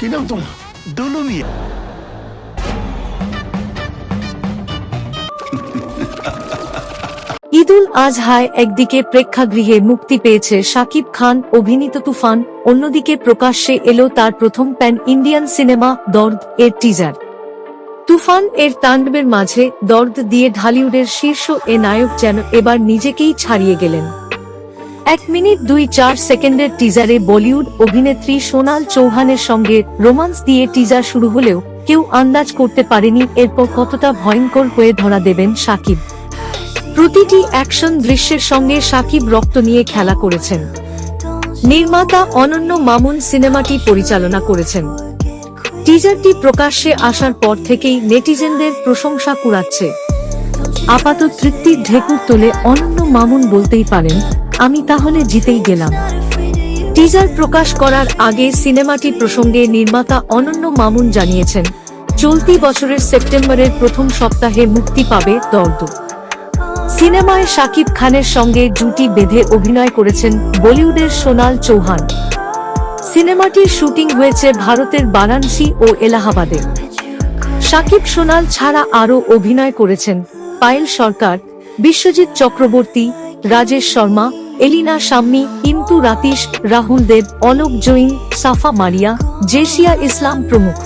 কি নাম তোমার? দুলু মিয়া। ঈদুল আজহায় একদিকে প্রেক্ষাগৃহে মুক্তি পেয়েছে শাকিব খান অভিনীত তুফান অন্যদিকে প্রকাশ্যে এলো তার প্রথম প্যান ইন্ডিয়ান সিনেমা দর্দ এর টিজার তুফান এর তাণ্ডবের মাঝে দর্দ দিয়ে ঢালিউডের শীর্ষ এ নায়ক যেন এবার নিজেকেই ছাড়িয়ে গেলেন। এক মিনিট দুই চার সেকেন্ডের টিজারে বলিউড অভিনেত্রী সোনাল চৌহানের সঙ্গে রোমান্স দিয়ে টিজার শুরু হলেও কেউ আন্দাজ করতে পারেনি এরপর কতটা ভয়ঙ্কর হয়ে ধরা দেবেন সাকিব। প্রতিটি অ্যাকশন দৃশ্যের সঙ্গে সাকিব রক্ত নিয়ে খেলা করেছেন। নির্মাতা অনন্য মামুন সিনেমাটি পরিচালনা করেছেন। টিজারটি প্রকাশ্যে আসার পর থেকেই নেটিজেনদের প্রশংসা কুড়াচ্ছে। আপাত তৃপ্তির ঢেকুর তোলে অনন্য মামুন বলতেই পারেন আমি তাহলে জিতেই গেলাম। টিজার প্রকাশ করার আগে সিনেমাটি প্রসঙ্গে নির্মাতা অনন্য মামুন জানিয়েছেন, চলতি বছরের সেপ্টেম্বরের প্রথম সপ্তাহে মুক্তি পাবে দর্দ। সিনেমায় শাকিব খানের সঙ্গে জুটি বেঁধে অভিনয় করেছেন বলিউডের সোনাল চৌহান। সিনেমাটির শুটিং হয়েছে ভারতের বারাণসী ও এলাহাবাদে। শাকিব সোনাল ছাড়া আরও অভিনয় করেছেন পায়েল সরকার, বিশ্বজিৎ চক্রবর্তী, রাজেশ শর্মা এলিনা সাম্মি ইন্তু রাতিশ রাহুল দেব অলোক জৈন সাফা মারিয়া জেসিয়া ইসলাম প্রমুখ।